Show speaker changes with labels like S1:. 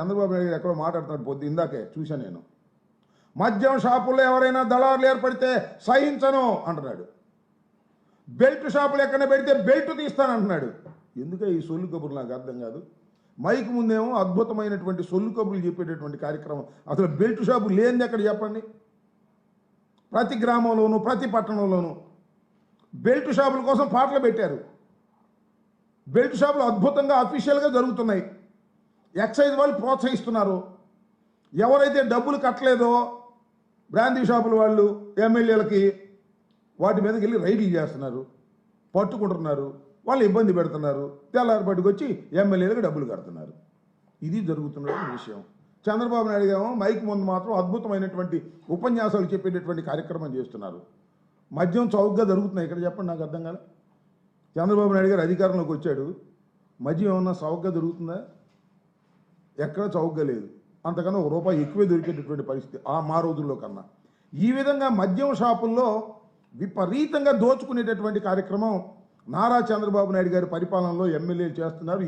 S1: చంద్రబాబు నాయుడు గారు ఎక్కడో మాట్లాడుతున్నాడు పొద్దు ఇందాకే చూశాను నేను. మద్యం షాపుల్లో ఎవరైనా దళారులు ఏర్పడితే సహించను అంటున్నాడు. బెల్ట్ షాపులు ఎక్కడ పెడితే బెల్ట్ తీస్తానంటున్నాడు. ఎందుకే ఈ సొల్లు కబుర్లు నాకు అర్థం కాదు? మైక్ ముందేమో అద్భుతమైనటువంటి సొల్లు కబుర్లు చెప్పేటటువంటి కార్యక్రమం. అసలు బెల్ట్ షాపు లేనిది ఎక్కడ చెప్పండి? ప్రతి గ్రామంలోనూ ప్రతి పట్టణంలోనూ బెల్ట్ షాపుల కోసం పాటలు పెట్టారు. బెల్ట్ షాపులు అద్భుతంగా అఫీషియల్గా జరుగుతున్నాయి. ఎక్సైజ్ వాళ్ళు ప్రోత్సహిస్తున్నారు. ఎవరైతే డబ్బులు కట్టలేదో బ్రాందీ షాపుల వాళ్ళు ఎమ్మెల్యేలకి వాటి మీదకి వెళ్ళి రైడ్లు చేస్తున్నారు పట్టుకుంటున్నారు వాళ్ళు ఇబ్బంది పెడుతున్నారు. తెల్లారిపాటికి వచ్చి ఎమ్మెల్యేలకు డబ్బులు కడుతున్నారు. ఇది జరుగుతున్న విషయం. చంద్రబాబు నాయుడు గారు మైక్ ముందు మాత్రం అద్భుతమైనటువంటి ఉపన్యాసాలు చెప్పేటటువంటి కార్యక్రమం చేస్తున్నారు. మద్యం చౌకగా జరుగుతున్నాయి. ఇక్కడ చెప్పండి నాకు అర్థం కాలే. చంద్రబాబు నాయుడు గారు అధికారంలోకి వచ్చాడు. మద్యం ఏమన్నా చౌకగా జరుగుతుందా? ఎక్కడ చౌకగా లేదు. అంతకన్నా ఒక రూపాయి ఎక్కువే దొరికేటటువంటి పరిస్థితి ఆ మా రోజుల్లో కన్నా. ఈ విధంగా మద్యం షాపుల్లో విపరీతంగా దోచుకునేటటువంటి కార్యక్రమం నారా చంద్రబాబు నాయుడు గారి పరిపాలనలో ఎమ్మెల్యేలు చేస్తున్నారు.